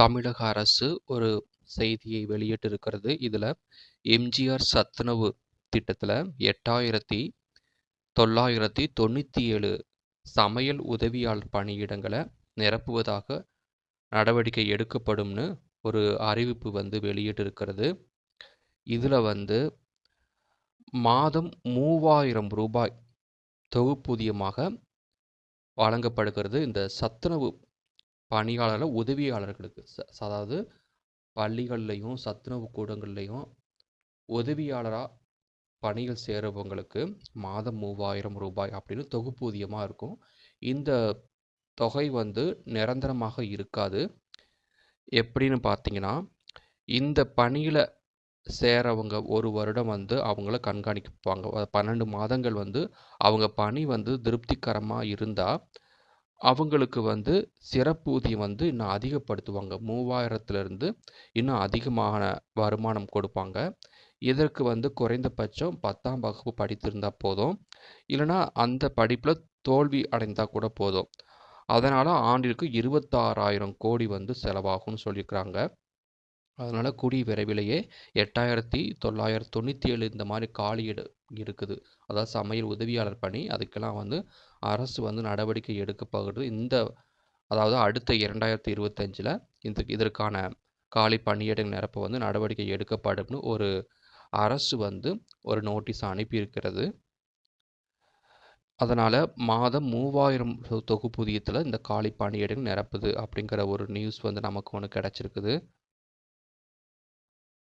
தமிழக அரசு ஒரு செய்தியை வெளியிட்டிருக்கிறது. இதில் எம்ஜிஆர் சத்துணவு திட்டத்தில் எட்டாயிரத்தி தொள்ளாயிரத்தி தொண்ணூற்றி ஏழு சமையல் உதவியாளர் பணியிடங்களை நிரப்புவதாக நடவடிக்கை எடுக்கப்படும்னு ஒரு அறிவிப்பு வந்து வெளியிட்டிருக்கிறது. இதில் வந்து மாதம் மூவாயிரம் ரூபாய் தொகுப்பூதியமாக வழங்கப்படுகிறது. இந்த சத்துணவு பணியாளர்கள் உதவியாளர்களுக்கு. ச அதாவது பள்ளிகள்லேயும் சத்துணவு கூடங்கள்லையும் உதவியாளராக பணியில் சேருபவங்களுக்கு மாதம் மூவாயிரம் ரூபாய் அப்படின்னு தொகுப்பூதியமாக இருக்கும். இந்த தொகை வந்து நிரந்தரமாக இருக்காது. எப்படின்னு பார்த்தீங்கன்னா, இந்த பணியில் சேரவங்க ஒரு வருடம் வந்து அவங்கள கண்காணிப்பாங்க. 12 மாதங்கள் வந்து அவங்க பணி வந்து திருப்திகரமாக இருந்தால் அவங்களுக்கு வந்து சிறப்பூதியம் வந்து இன்னும் அதிகப்படுத்துவாங்க. 3000த்திலிருந்து இன்னும் அதிகமான வருமானம் கொடுப்பாங்க. இதற்கு வந்து குறைந்தபட்சம் 10ஆம் வகுப்பு படித்திருந்தால் போதும். இல்லைனா அந்த படிப்பில் தோல்வி அடைந்தால் கூட போதும். அதனால் ஆண்டிற்கு 26,000 கோடி வந்து செலவாகும்னு சொல்லியிருக்கிறாங்க அதனால் கூடிய விரைவிலேயே 8997 இந்த மாதிரி காலியிட இருக்குது. அதாவது சமையல் உதவியாளர் பணி. அதுக்கெல்லாம் வந்து அரசு வந்து நடவடிக்கை எடுக்கப்படுது. இந்த அதாவது அடுத்த 2025ல இந்த இதற்கான காலி பணியிடங்கள் நிரப்ப வந்து நடவடிக்கை எடுக்கப்படும்னு ஒரு அரசு வந்து ஒரு நோட்டீஸ் அனுப்பியிருக்கிறது. அதனால் மாதம் மூவாயிரம் தொகுப்பூதியத்தில் இந்த காலி பணியிடங்கள் நிரப்புது அப்படிங்கிற ஒரு நியூஸ் வந்து நமக்கு ஒன்று கிடச்சிருக்குது